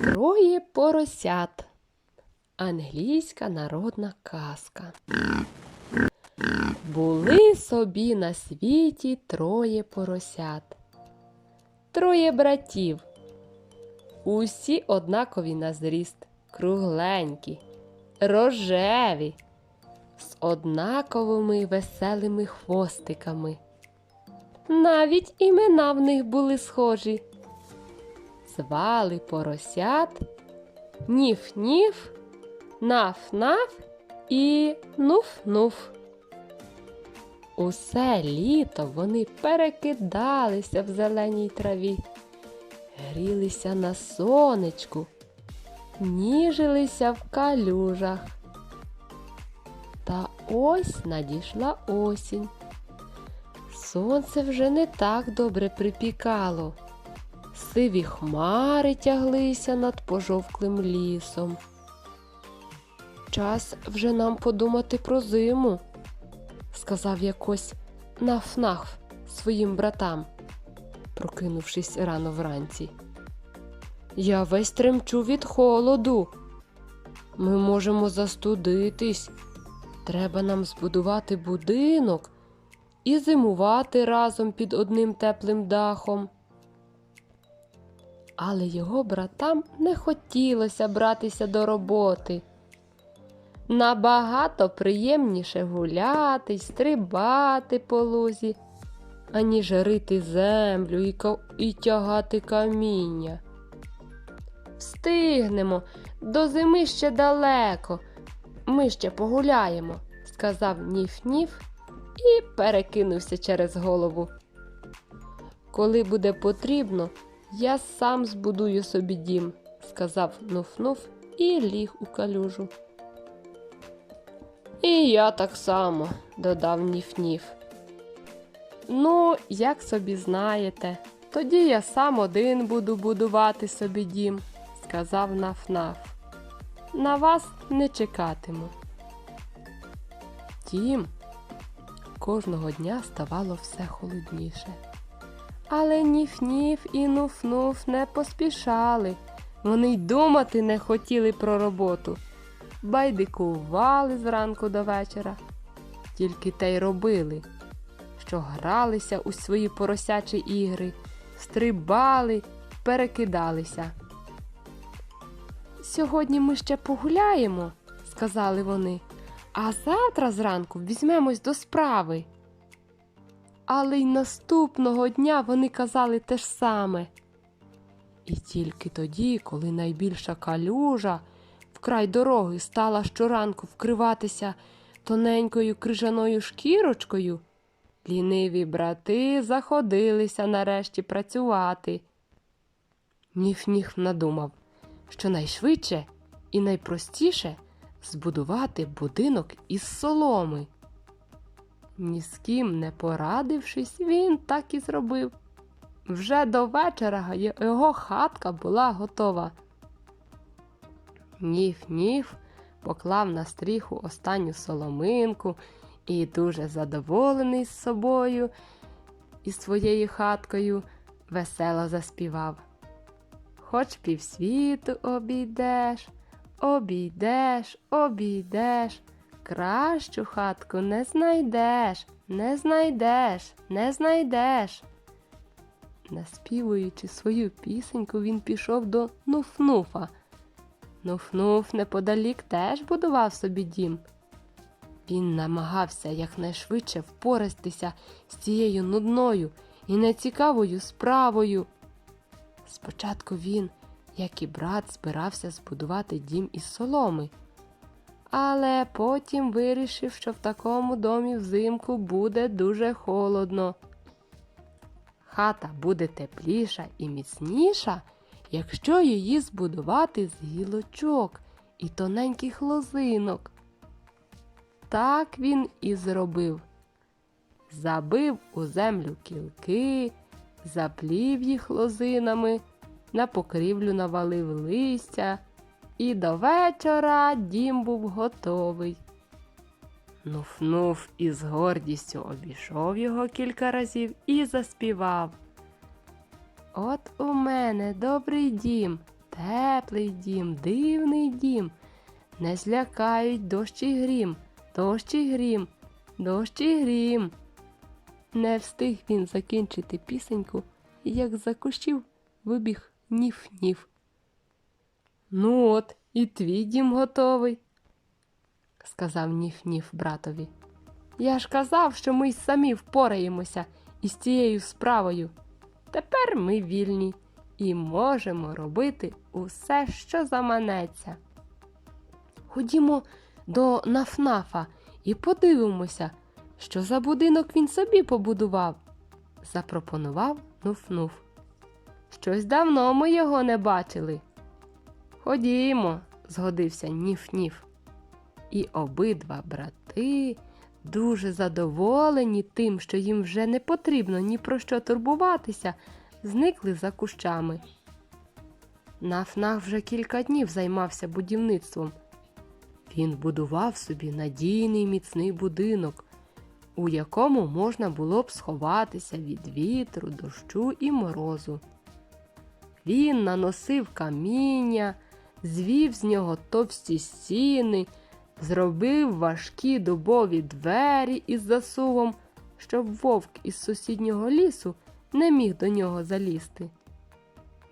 Троє поросят. Англійська народна казка. Були собі на світі троє поросят. Троє братів. Усі однакові на зріст, кругленькі, рожеві, з однаковими веселими хвостиками. Навіть імена в них були схожі. Звали поросят Ніф-ніф, Наф-наф і Нуф-нуф. Усе літо вони перекидалися в зеленій траві, грілися на сонечку, ніжилися в калюжах. Та ось надійшла осінь. Сонце вже не так добре припікало. Сиві хмари тяглися над пожовклим лісом. Час вже нам подумати про зиму, сказав якось наф-наф своїм братам, прокинувшись рано вранці. Я весь тремчу від холоду. Ми можемо застудитись. Треба нам збудувати будинок і зимувати разом під одним теплим дахом. Але його братам не хотілося братися до роботи. Набагато приємніше гуляти й стрибати по лузі, аніж рити землю і, ка- і тягати каміння. Встигнемо, до зими ще далеко. Ми ще погуляємо, сказав Ніф-Ніф і перекинувся через голову. Коли буде потрібно, я сам збудую собі дім, сказав Нуф-Нуф і ліг у калюжу. І я так само, додав Ніф-Ніф. Ну, як собі знаєте, тоді я сам один буду будувати собі дім, сказав Наф-Наф. На вас не чекатиму. Тім, кожного дня ставало все холодніше. Але Ніф-Ніф і Нуф-Нуф не поспішали. Вони й думати не хотіли про роботу. Байдикували зранку до вечора. Тільки те й робили, що гралися у свої поросячі ігри, стрибали, перекидалися. Сьогодні ми ще погуляємо, сказали вони, а завтра зранку візьмемось до справи. Але й наступного дня вони казали те ж саме. І тільки тоді, коли найбільша калюжа вкрай дороги стала щоранку вкриватися тоненькою крижаною шкірочкою, ліниві брати заходилися нарешті працювати. Ніф-ніф надумав, що найшвидше і найпростіше збудувати будинок із соломи. Ні з ким не порадившись, він так і зробив. Вже до вечора його хатка була готова. Ніф-ніф поклав на стріху останню соломинку і, дуже задоволений з собою і своєю хаткою, весело заспівав. Хоч півсвіту обійдеш, обійдеш, обійдеш, кращу хатку не знайдеш, не знайдеш, не знайдеш. Наспівуючи свою пісеньку, він пішов до Нуфнуфа. Нуфнуф неподалік теж будував собі дім. Він намагався якнайшвидше впоратися з цією нудною і нецікавою справою. Спочатку він, як і брат, збирався збудувати дім із соломи, але потім вирішив, що в такому домі взимку буде дуже холодно. Хата буде тепліша і міцніша, якщо її збудувати з гілочок і тоненьких лозинок. Так він і зробив. Забив у землю кілки, заплів їх лозинами, на покрівлю навалив листя, і до вечора дім був готовий. Нуф-нуф із гордістю обійшов його кілька разів і заспівав. От у мене добрий дім, теплий дім, дивний дім. Не злякають дощ і грім, дощ і грім, дощ і грім. Не встиг він закінчити пісеньку, як за кущів вибіг ніф-ніф. Ну от, і твій дім готовий, сказав ніф-ніф братові. Я ж казав, що ми й самі впораємося із цією справою. Тепер ми вільні і можемо робити усе, що заманеться. Ходімо до Нафнафа і подивимося, що за будинок він собі побудував, запропонував Нуф-Нуф. Щось давно ми його не бачили. Ходімо, згодився Ніф-Ніф. І обидва брати, дуже задоволені тим, що їм вже не потрібно ні про що турбуватися, зникли за кущами. Наф-Наф вже кілька днів займався будівництвом. Він будував собі надійний міцний будинок, у якому можна було б сховатися від вітру, дощу і морозу. Він наносив каміння, звів з нього товсті стіни, зробив важкі дубові двері із засувом, щоб вовк із сусіднього лісу не міг до нього залізти.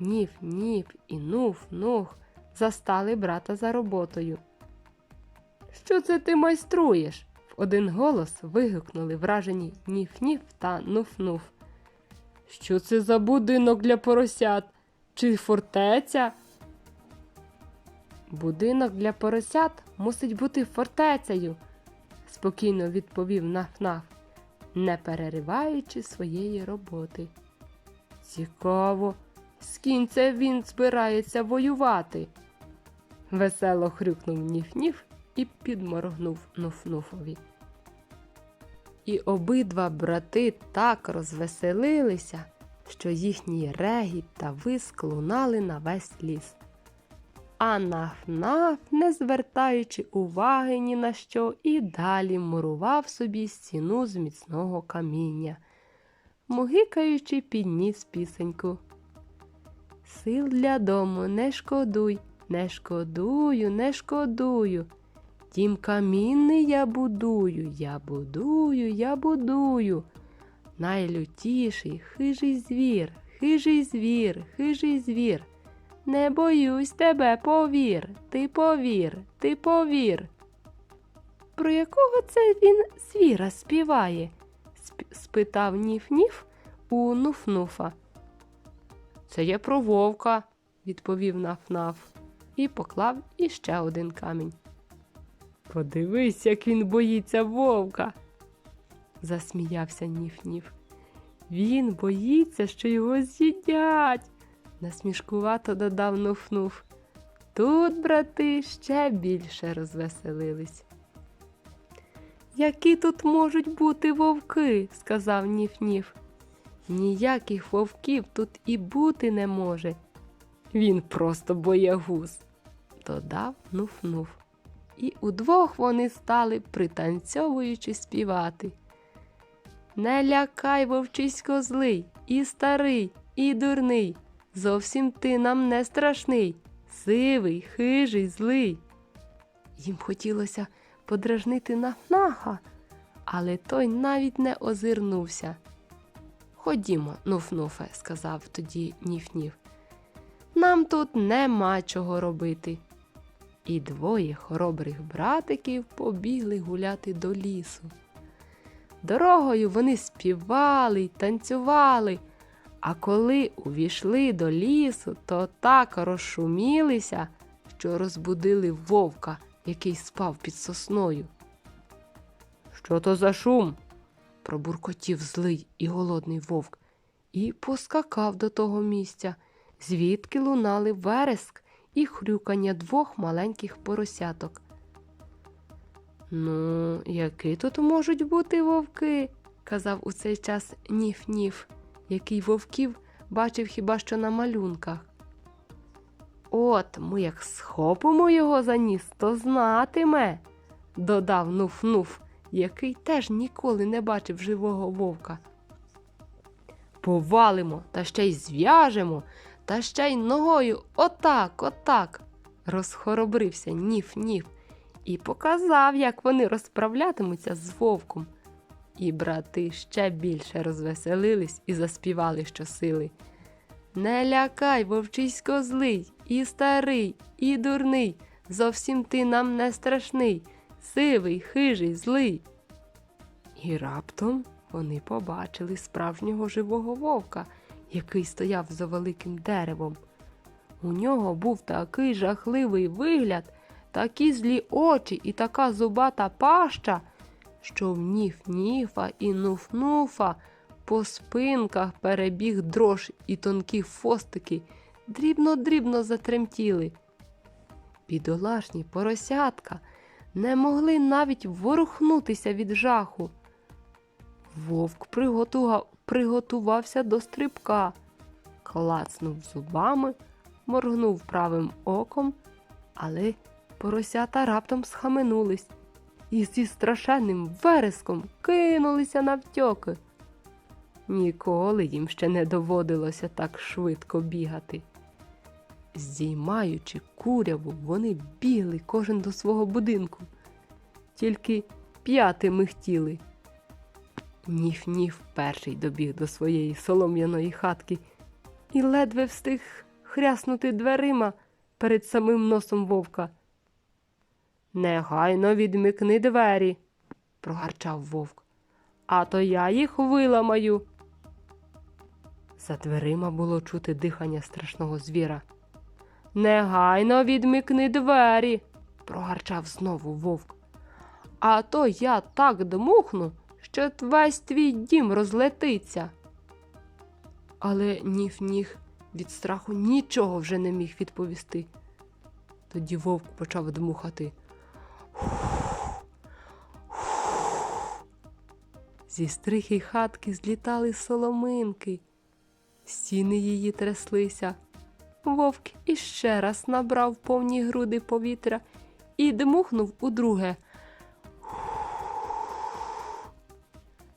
Нів, нів і нуф, нух застали брата за роботою. Що це ти майструєш? в один голос вигукнули вражені Ніф-Ніф та Нуф-Нуф. Що це за будинок для поросят? Чи фортеця? Будинок для поросят мусить бути фортецею, спокійно відповів Наф-Наф, не перериваючи своєї роботи. Цікаво, з ким це він збирається воювати? Весело хрюкнув Ніф-Ніф і підморгнув Нуф-Нуфові. І обидва брати так розвеселилися, що їхній регіт та виск лунали на весь ліс. А Наф-Наф, не звертаючи уваги ні на що, і далі мурував собі стіну з міцного каміння, мугикаючи, підніс пісеньку. Сил для дому не шкодуй, не шкодую, не шкодую. Дім камінний я будую, я будую, я будую. Найлютіший хижий звір, хижий звір, хижий звір. Не боюсь тебе, повір, ти повір, ти повір. Про якого це він звіра співає? сп- спитав Ніф-Ніф у Нуф-Нуфа. Це я про вовка, відповів Наф-Наф і поклав іще один камінь. Подивись, як він боїться вовка, засміявся Ніф-Ніф. Він боїться, що його з'їдять, насмішкувато додав Нуф-Нуф. Тут брати ще більше розвеселились. Які тут можуть бути вовки? сказав Ніф-Ніф. Ніяких вовків тут і бути не може. Він просто боягуз, додав Нуф-Нуф. І удвох вони стали, пританцьовуючи співати. Не лякай, вовчисько злий, і старий, і дурний. Зовсім ти нам не страшний, сивий, хижий, злий. Їм хотілося подражнити Нафнаха, але той навіть не озирнувся. Ходімо, Нуф-Нуфе, сказав тоді Ніф-Ніф. Нам тут нема чого робити. І двоє хоробрих братиків побігли гуляти до лісу. Дорогою вони співали й танцювали, а коли увійшли до лісу, то так розшумілися, що розбудили вовка, який спав під сосною. Що то за шум? пробуркотів злий і голодний вовк, і поскакав до того місця, звідки лунали вереск і хрюкання двох маленьких поросяток. Ну, які тут можуть бути вовки? казав у цей час Ніф-Ніф, який вовків бачив хіба що на малюнках. От ми як схопимо його за ніс, то знатиме, додав Нуф-Нуф, який теж ніколи не бачив живого вовка. повалимо, та ще й зв'яжемо, та ще й ногою отак, отак. Розхоробрився ніф-ніф і показав, як вони розправлятимуться з вовком. І брати ще більше розвеселились і заспівали щосили. Не лякай, вовчисько злий, і старий, і дурний. Зовсім ти нам не страшний, сивий, хижий, злий. І раптом вони побачили справжнього живого вовка, який стояв за великим деревом. У нього був такий жахливий вигляд, такі злі очі і така зубата паща, що в ніф-ніфа і нуф-нуфа по спинках перебіг дрож і тонкі фостики, дрібно-дрібно затремтіли. Бідолашні поросятка не могли навіть ворухнутися від жаху. Вовк приготува- приготувався до стрибка, клацнув зубами, моргнув правим оком, але поросята раптом схаменулись і зі страшенним вереском кинулися навтьоки. Ніколи їм ще не доводилося так швидко бігати. Здіймаючи куряву, вони бігли кожен до свого будинку, тільки п'яти михтіли. Ніф-ніф перший добіг до своєї солом'яної хатки і ледве встиг хряснути дверима перед самим носом вовка. Негайно відмикни двері, прогарчав вовк, а то я їх виламаю. За дверима було чути дихання страшного звіра. Негайно відмикни двері, прогарчав знову вовк. А то я так дмухну, що весь твій дім розлетиться. Але ніф-ніг від страху нічого вже не міг відповісти. Тоді вовк почав дмухати. Зі стрихи хатки злітали соломинки, стіни її тряслися. Вовк іще раз набрав повні груди повітря і дмухнув удруге.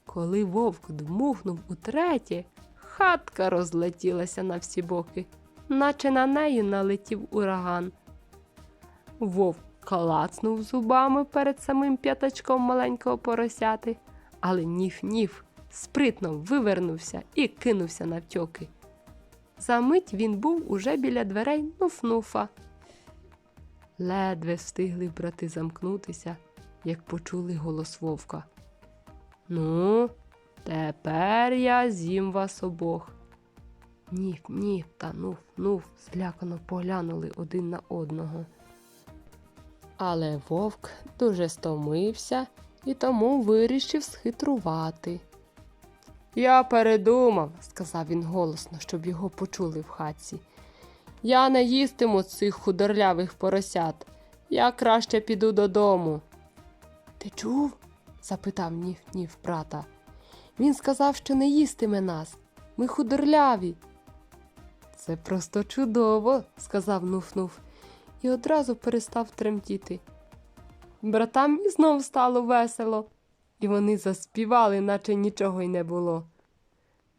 Коли вовк дмухнув утретє, хатка розлетілася на всі боки, наче на неї налетів ураган. Вовк клацнув зубами перед самим п'ятачком маленького поросяти, але ніф-ніф спритно вивернувся і кинувся навтьоки. За мить він був уже біля дверей нуф-нуфа. Ледве встигли брати замкнутися, як почули голос вовка. Ну, тепер я з'їм вас обох. Ніф, ніф та нуф, нуф злякано поглянули один на одного. Але вовк дуже стомився і тому вирішив схитрувати. Я передумав, сказав він голосно, щоб його почули в хатці. Я не їстиму цих худорлявих поросят. Я краще піду додому. Ти чув? запитав ніф ніф брата. Він сказав, що не їстиме нас. Ми худорляві. Це просто чудово, сказав Нуф-Нуф, і одразу перестав тремтіти. Братам і знов стало весело, і вони заспівали, наче нічого й не було.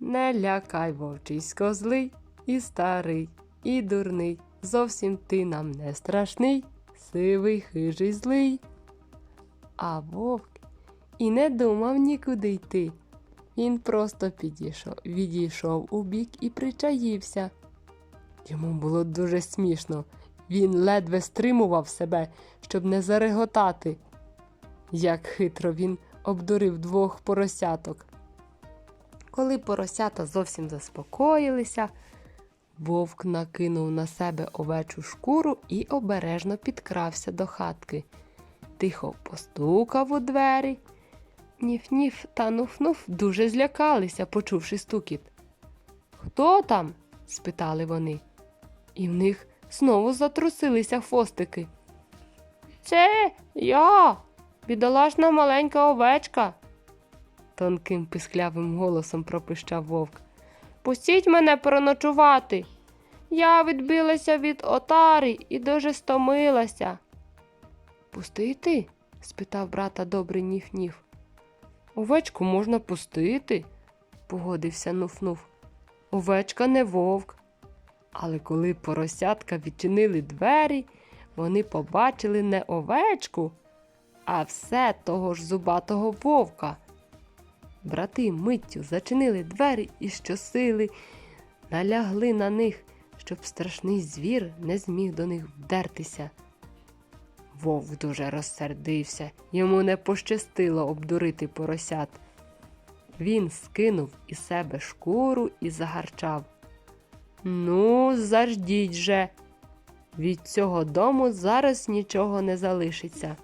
Не лякай, вовчисько злий і старий, і дурний. Зовсім ти нам не страшний, сивий, хижий, злий. А вовк і не думав нікуди йти. Він просто підійшов, відійшов у бік і причаївся. Йому було дуже смішно. Він ледве стримував себе, щоб не зареготати. Як хитро він обдурив двох поросяток. Коли поросята зовсім заспокоїлися, вовк накинув на себе овечу шкуру і обережно підкрався до хатки. Тихо постукав у двері. Ніф-ніф та нуф-нуф дуже злякалися, почувши стукіт. Хто там? спитали вони, і в них знову затрусилися хвостики. Це я, бідолашна маленька овечка, тонким писклявим голосом пропищав вовк. Пустіть мене проночувати. Я відбилася від отари і дуже стомилася. Пустити? спитав брата добрий ніф-ніф. Овечку можна пустити, погодився Нуф-Нуф. овечка не вовк. Але коли поросятка відчинили двері, вони побачили не овечку, а все того ж зубатого вовка. Брати миттю зачинили двері і щосили налягли на них, щоб страшний звір не зміг до них вдертися. Вовк дуже розсердився, йому не пощастило обдурити поросят. Він скинув із себе шкуру і загарчав. Ну, заждіть же. Від цього дому зараз нічого не залишиться.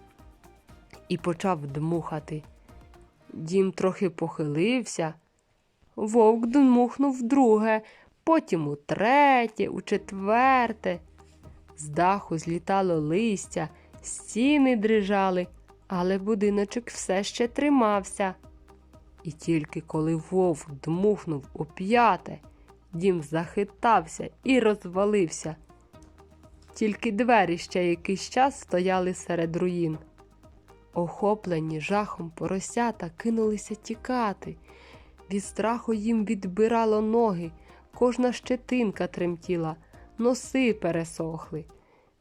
І почав дмухати. Дім трохи похилився. Вовк дмухнув вдруге, потім у третє, у четверте. З даху злітало листя, стіни дрижали, але будиночок все ще тримався. І тільки коли вовк дмухнув у п'яте, дім захитався і розвалився. Тільки двері ще якийсь час стояли серед руїн. Охоплені жахом поросята кинулися тікати. Від страху їм відбирало ноги, кожна щетинка тремтіла, носи пересохли.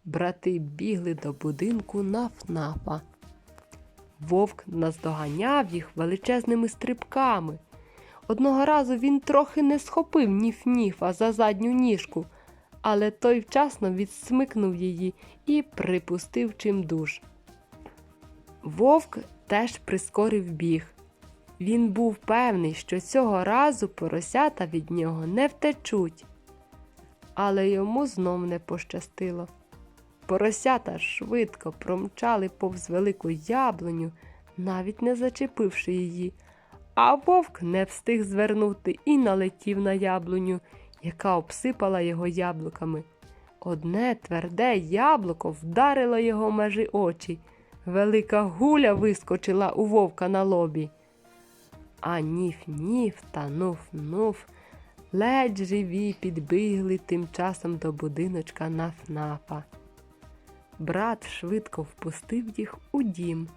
Брати бігли до будинку наф-нафа. Вовк наздоганяв їх величезними стрибками. Одного разу він трохи не схопив ніф-ніфа за задню ніжку, але той вчасно відсмикнув її і припустив чимдуж. Вовк теж прискорив біг. Він був певний, що цього разу поросята від нього не втечуть. Але йому знов не пощастило. Поросята швидко промчали повз велику яблуню, навіть не зачепивши її, а вовк не встиг звернути і налетів на яблуню, яка обсипала його яблуками. Одне тверде яблуко вдарило його межі очі. Велика гуля вискочила у вовка на лобі. А ніф-ніф та нуф-нуф ледь живі підбігли тим часом до будиночка наф-нафа. Брат швидко впустив їх у дім.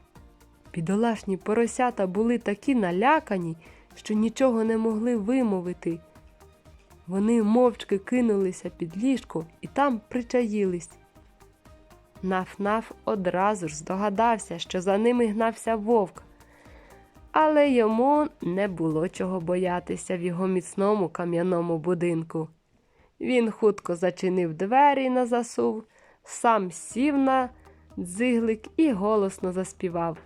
Бідолашні поросята були такі налякані, що нічого не могли вимовити. Вони мовчки кинулися під ліжко і там причаїлись. Наф-наф одразу ж здогадався, що за ними гнався вовк, але йому не було чого боятися в його міцному кам'яному будинку. Він хутко зачинив двері на засув, сам сів на дзиглик і голосно заспівав.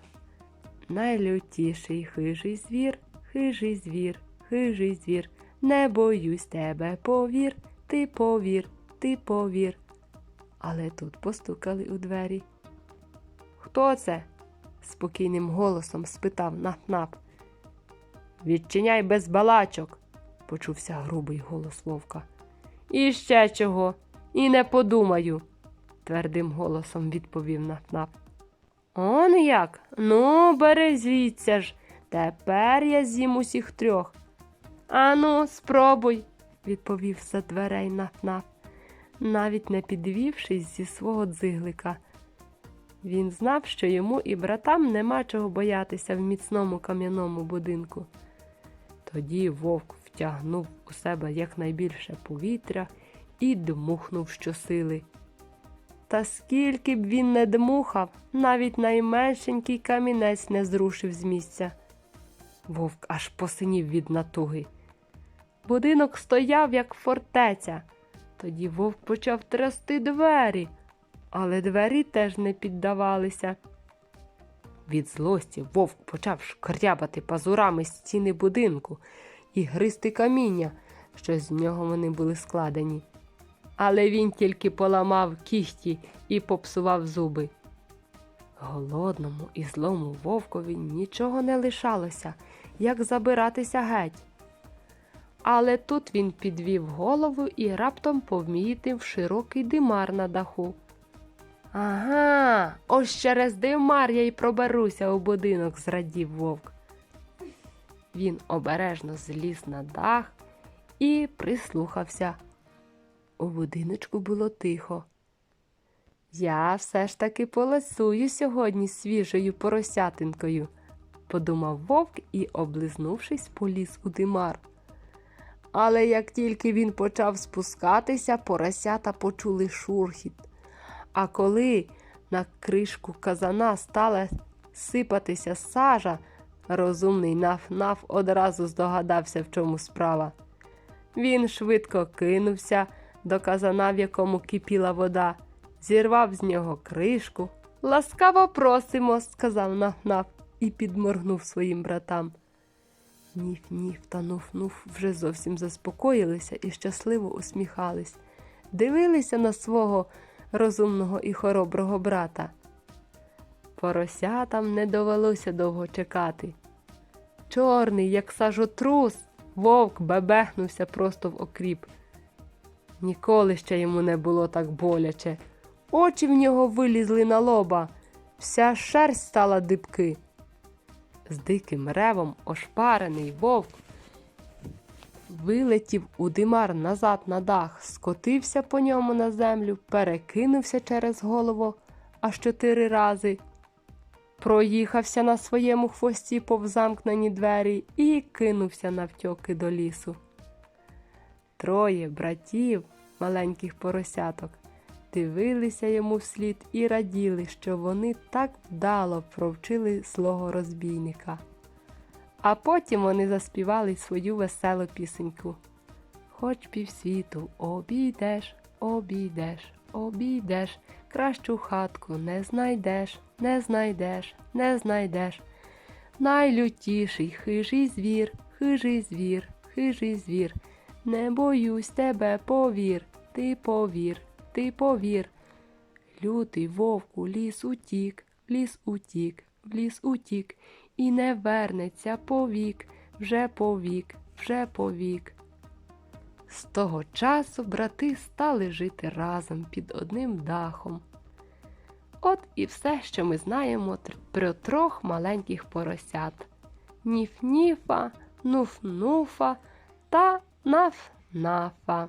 Найлютіший хижий звір, хижий звір, хижий звір, не боюсь тебе, повір, ти повір, ти повір. Але тут постукали у двері. Хто це? спокійним голосом спитав Наф-Наф. Відчиняй без балачок, почувся грубий голос вовка. І ще чого, і не подумаю, твердим голосом відповів Наф-Наф. Он як? Ну, бери звідся ж. Тепер я з'їм усіх трьох. Ану, спробуй, відповів за дверей Наф-Наф навіть не підвівшись зі свого дзиглика. Він знав, що йому і братам нема чого боятися в міцному кам'яному будинку. Тоді вовк втягнув у себе якнайбільше повітря і дмухнув щосили. Та скільки б він не дмухав, навіть найменшенький камінець не зрушив з місця. Вовк аж посинів від натуги. Будинок стояв, як фортеця. Тоді вовк почав трясти двері, але двері теж не піддавалися. Від злості вовк почав шкрябати пазурами стіни будинку і гризти каміння, що з нього вони були складені. Але він тільки поламав кіхті і попсував зуби. Голодному і злому вовкові нічого не лишалося, як забиратися геть. Але тут він підвів голову і раптом помітив широкий димар на даху. Ага, ось через димар я й проберуся у будинок, зрадів вовк. Він обережно зліз на дах і прислухався. У будиночку було тихо. Я все ж таки поласую сьогодні свіжою поросятинкою, подумав вовк і, облизнувшись, поліз у димар. Але як тільки він почав спускатися, поросята почули шурхіт. А коли на кришку казана стала сипатися сажа, розумний наф-наф одразу здогадався, в чому справа. Він швидко кинувся до казана, в якому кипіла вода, зірвав з нього кришку. Ласкаво просимо, сказав наф-наф і підморгнув своїм братам. Ніф-ніф та нуф-нуф вже зовсім заспокоїлися і щасливо усміхались, дивилися на свого розумного і хороброго брата. Поросятам не довелося довго чекати. Чорний, як сажотрус, вовк бебехнувся просто в окріп. Ніколи ще йому не було так боляче. Очі в нього вилізли на лоба, вся шерсть стала дибки. З диким ревом ошпарений вовк вилетів у димар назад на дах, скотився по ньому на землю, перекинувся через голову аж чотири рази, проїхався на своєму хвості повз замкнені двері і кинувся навтьоки до лісу. Троє братів, маленьких поросяток, дивилися йому вслід і раділи, що вони так вдало провчили злого розбійника. А потім вони заспівали свою веселу пісеньку. Хоч півсвіту обійдеш, обійдеш, обійдеш, кращу хатку не знайдеш, не знайдеш, не знайдеш. Найлютіший хижий звір, хижий звір, хижий звір. Не боюсь тебе, повір, ти повір, ти повір. Лютий вовк у ліс утік, в ліс утік, в ліс утік, і не вернеться повік, вже повік, вже повік. З того часу брати стали жити разом під одним дахом. От і все, що ми знаємо про трьох маленьких поросят Ніф-ніфа, нуф-нуфа та наф-нафа.